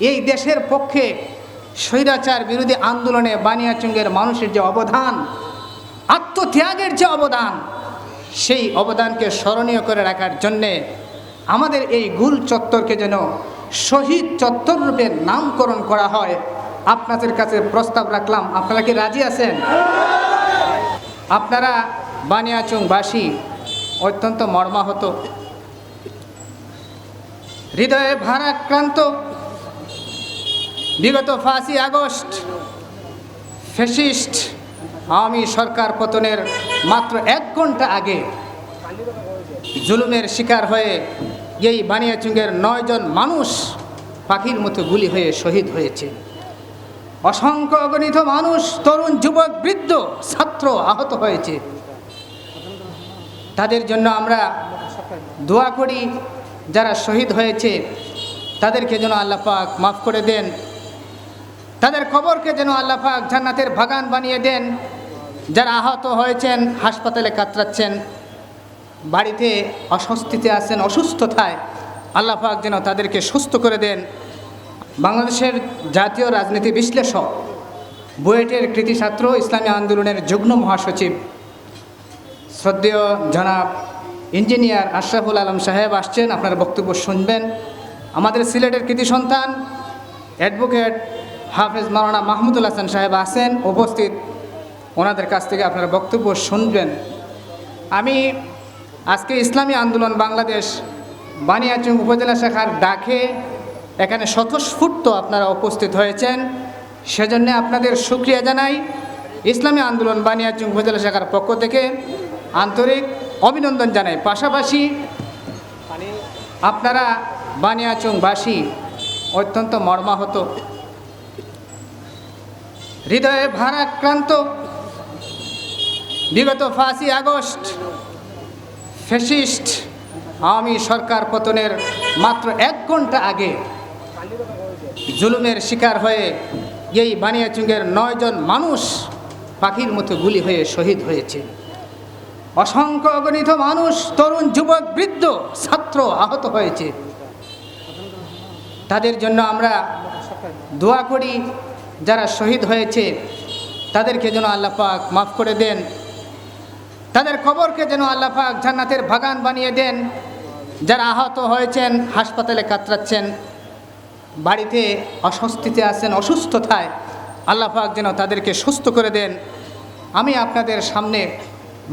এই দেশের পক্ষে স্বৈরাচার বিরোধী আন্দোলনে বানিয়াচুঙ্গের মানুষের যে অবদান, আত্মত্যাগের যে অবদান, সেই অবদানকে স্মরণীয় করে রাখার জন্যে আমাদের এই গুল চত্বরকে যেন শহীদ চত্বর রূপে নামকরণ করা হয়। আপনাদের কাছে প্রস্তাব রাখলাম। আপনারা কি রাজি আছেন? আপনারা বানিয়াচুংবাসী অত্যন্ত মর্মাহত। হৃদয়ে ভারাক্রান্ত বিগত পাঁচই আগস্ট ফেসিস্ট আওয়ামী সরকার পতনের মাত্র এক ঘণ্টা আগে জুলুমের শিকার হয়ে এই বানিয়াচুঙ্গের নয়জন মানুষ পাখির মতো গুলি হয়ে শহীদ হয়েছে। অসংখ্য অগণিত মানুষ, তরুণ যুবক, বৃদ্ধ, ছাত্র আহত হয়েছে। তাদের জন্য আমরা দোয়া করি, যারা শহীদ হয়েছে, তাদেরকে যেন আল্লাহ পাক মাফ করে দেন। তাদের কবরকে যেন আল্লাহ পাক জান্নাতের বাগান বানিয়ে দেন। যারা আহত হয়েছেন, হাসপাতালে কাতরাচ্ছেন, বাড়িতে অস্বস্তিতে আছেন, অসুস্থতায়, আল্লাহ পাক যেন তাদেরকে সুস্থ করে দেন। বাংলাদেশের জাতীয় রাজনীতি বিশ্লেষক, বুয়েটের কৃতি ছাত্র ইসলামী আন্দোলনের যুগ্ম মহাসচিব, শ্রদ্ধেয় জনাব ইঞ্জিনিয়ার আশরাফুল আলম সাহেব আসছেন। আপনার বক্তব্য শুনবেন। আমাদের সিলেটের কৃতি সন্তান, অ্যাডভোকেট হাফেজ মাওলানা মাহমুদুল হাসান সাহেব আছেন, উপস্থিত। ওনাদের কাছ থেকে আপনারা বক্তব্য শুনবেন। আমি আজকে ইসলামী আন্দোলন বাংলাদেশ বানিয়াচুং উপজেলা শাখার ডাকে এখানে স্বতঃস্ফূর্ত আপনারা উপস্থিত হয়েছেন। সেজন্য আপনাদের সুক্রিয়া জানাই। ইসলামী আন্দোলন বানিয়াচুং উপজেলা শাখার পক্ষ থেকে আন্তরিক অভিনন্দন জানাই। পাশাপাশি আপনারা বানিয়াচুংবাসী অত্যন্ত মর্মাহত। হৃদয়ে ভারাক্রান্ত। বিগত পাঁচই আগস্ট ফেসিস্ট আওয়ামী সরকার পতনের মাত্র এক ঘণ্টা আগে জুলুমের শিকার হয়ে এই বানিয়াচুঙ্গের নয়জন মানুষ পাখির মতো গুলি হয়ে শহীদ হয়েছে। অসংখ্য অগণিত মানুষ, তরুণ যুবক, বৃদ্ধ, ছাত্র আহত হয়েছে। তাদের জন্য আমরা দোয়া করি যারা শহীদ হয়েছে, তাদেরকে যেন আল্লাহ পাক মাফ করে দেন। তাদের কবরকে যেন আল্লাহ পাক জান্নাতের বাগান বানিয়ে দেন। যারা আহত হয়েছেন, হাসপাতালে কাতরাচ্ছেন, বাড়িতে অস্বস্তিতে আছেন, অসুস্থতায়, আল্লাহ যেন তাদেরকে সুস্থ করে দেন। আমি আপনাদের সামনে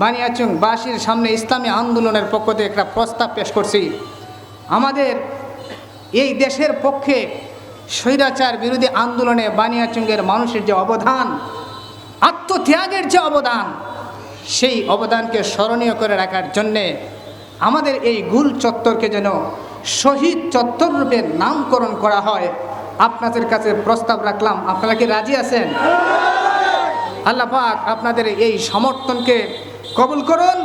বানিয়াচুং বাসীর সামনে ইসলামী আন্দোলনের পক্ষ থেকে একটা প্রস্তাব পেশ করছি। আমাদের এই দেশের পক্ষে স্বৈরাচার বিরোধী আন্দোলনে বানিয়াচুঙ্গের মানুষের যে অবদান, আত্মত্যাগের যে অবদান, সেই অবদানকে স্মরণীয় করে রাখার জন্যে আমাদের এই গুল চত্বরকে যেন শহীদ চত্বর রূপে নামকরণ করা হয়। আপনাদের কাছে প্রস্তাব রাখলাম। আপনারা কি রাজি আছেন? আল্লাহ পাক আপনাদের এই সমর্থনকে কবুল করুন।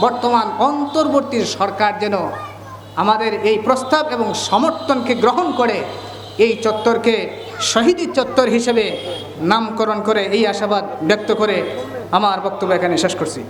বর্তমান অন্তর্বর্তী সরকার যেন আমাদের এই প্রস্তাব এবং সমর্থনকে গ্রহণ করে এই চত্বরকে শহীদি চত্বর হিসেবে নামকরণ করে এই আশাবাদ ব্যক্ত করে আমার বক্তব্য এখানে শেষ করছি।